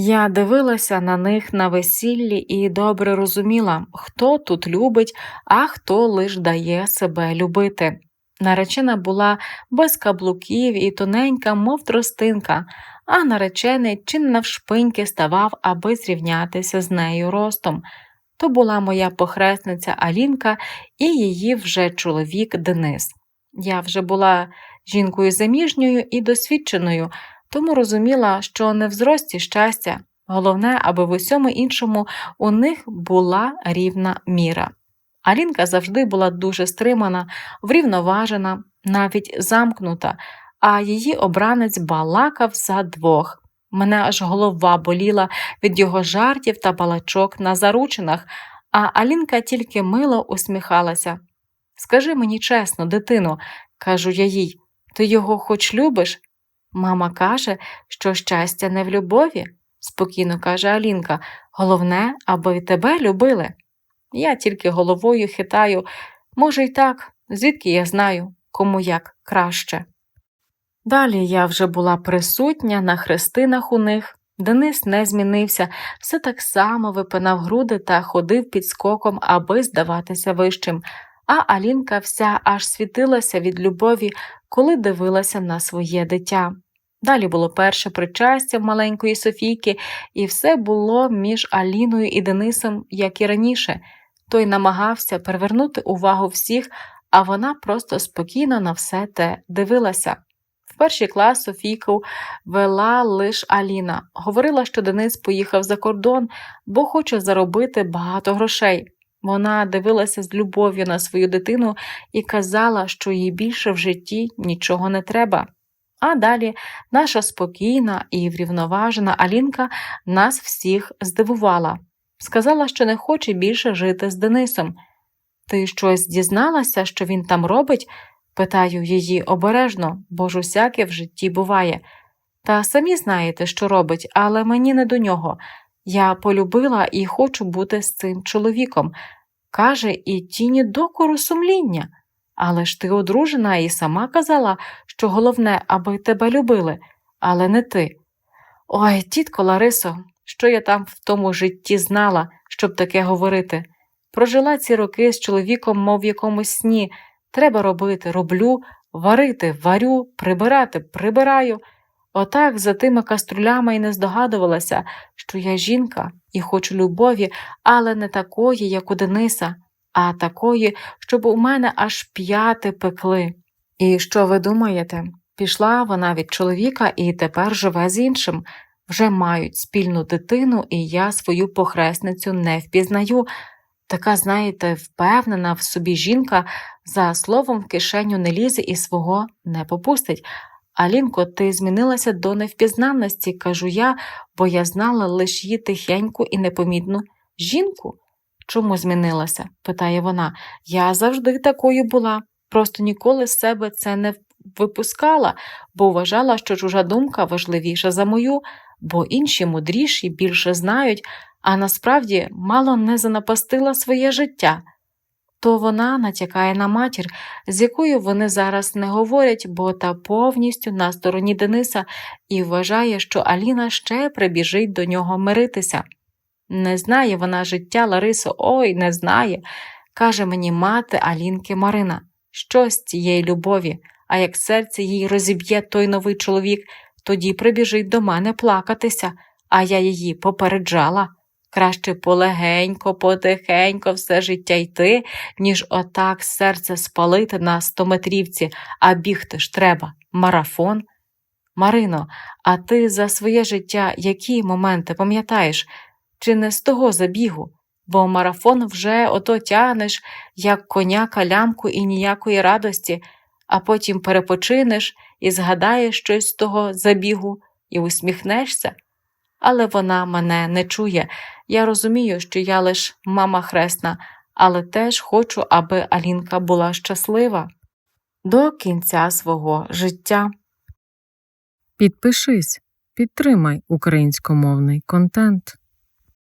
Я дивилася на них на весіллі і добре розуміла, хто тут любить, а хто лиш дає себе любити. Наречена була без каблуків і тоненька, мов тростинка, а наречений чи не навшпиньки ставав, аби зрівнятися з нею ростом. То була моя похресниця Алінка і її вже чоловік Денис. Я вже була жінкою заміжньою і досвідченою, тому розуміла, що не в зрості щастя, головне, аби в усьому іншому у них була рівна міра. Алінка завжди була дуже стримана, врівноважена, навіть замкнута, а її обранець балакав за двох. Мене аж голова боліла від його жартів та балачок на заручинах, а Алінка тільки мило усміхалася. Скажи мені чесно, дитино, кажу я їй, ти його хоч любиш? Мама каже, що щастя не в любові, спокійно каже Алінка. Головне, аби тебе любили. Я тільки головою хитаю, може, й так, звідки я знаю, кому як краще. Далі я вже була присутня на хрестинах у них. Денис не змінився, все так само випинав груди та ходив під скоком, аби здаватися вищим, а Алінка вся аж світилася від любові, коли дивилася на своє дитя. Далі було перше причастя маленької Софійки, і все було між Аліною і Денисом, як і раніше. Той намагався привернути увагу всіх, а вона просто спокійно на все те дивилася. В перший клас Софійку вела лиш Аліна, говорила, що Денис поїхав за кордон, бо хоче заробити багато грошей. Вона дивилася з любов'ю на свою дитину і казала, що їй більше в житті нічого не треба. А далі наша спокійна і врівноважена Алінка нас всіх здивувала. Сказала, що не хоче більше жити з Денисом. Ти щось дізналася, що він там робить? питаю її обережно, бо ж усяке в житті буває. Та самі знаєте, що робить, але мені не до нього. Я полюбила і хочу бути з цим чоловіком. Каже, і тіні докору сумління. Але ж ти одружена і сама казала, що головне, аби тебе любили, але не ти. Ой, тітко Ларисо, що я там в тому житті знала, щоб таке говорити. Прожила ці роки з чоловіком, мов в якомусь сні. Треба робити, роблю, варити, варю, прибирати, прибираю. Отак за тими каструлями й не здогадувалася, що я жінка і хочу любові, але не такої, як у Дениса, а такої, щоб у мене аж п'яти пекли. І що ви думаєте? Пішла вона від чоловіка і тепер живе з іншим. Вже мають спільну дитину, і я свою похресницю не впізнаю. Така, знаєте, впевнена в собі жінка за словом в кишеню не лізе і свого не попустить. Алінко, ти змінилася до невпізнанності, кажу я, бо я знала лише її тихеньку і непомітну жінку. Чому змінилася? питає вона. Я завжди такою була, просто ніколи з себе це не випускала, бо вважала, що чужа думка важливіша за мою, бо інші мудріші більше знають, а насправді мало не занапастила своє життя. То вона натякає на матір, з якою вони зараз не говорять, бо та повністю на стороні Дениса і вважає, що Аліна ще прибіжить до нього миритися. Не знає вона життя Ларисо, ой, не знає, каже мені мати Алінки Марина. Що з цієї любові, а як серце їй розіб'є той новий чоловік, тоді прибіжить до мене плакатися, а я її попереджала. Краще полегенько, потихенько все життя йти, ніж отак серце спалити на стометрівці, а бігти ж треба. Марафон. Марино, а ти за своє життя які моменти пам'ятаєш? Чи не з того забігу? Бо марафон вже ото тягнеш, як коня калямку і ніякої радості, а потім перепочинеш і згадаєш щось з того забігу і усміхнешся. Але вона мене не чує. Я розумію, що я лиш мама хресна, але теж хочу, аби Алінка була щаслива до кінця свого життя. Підпишись, підтримай українськомовний контент.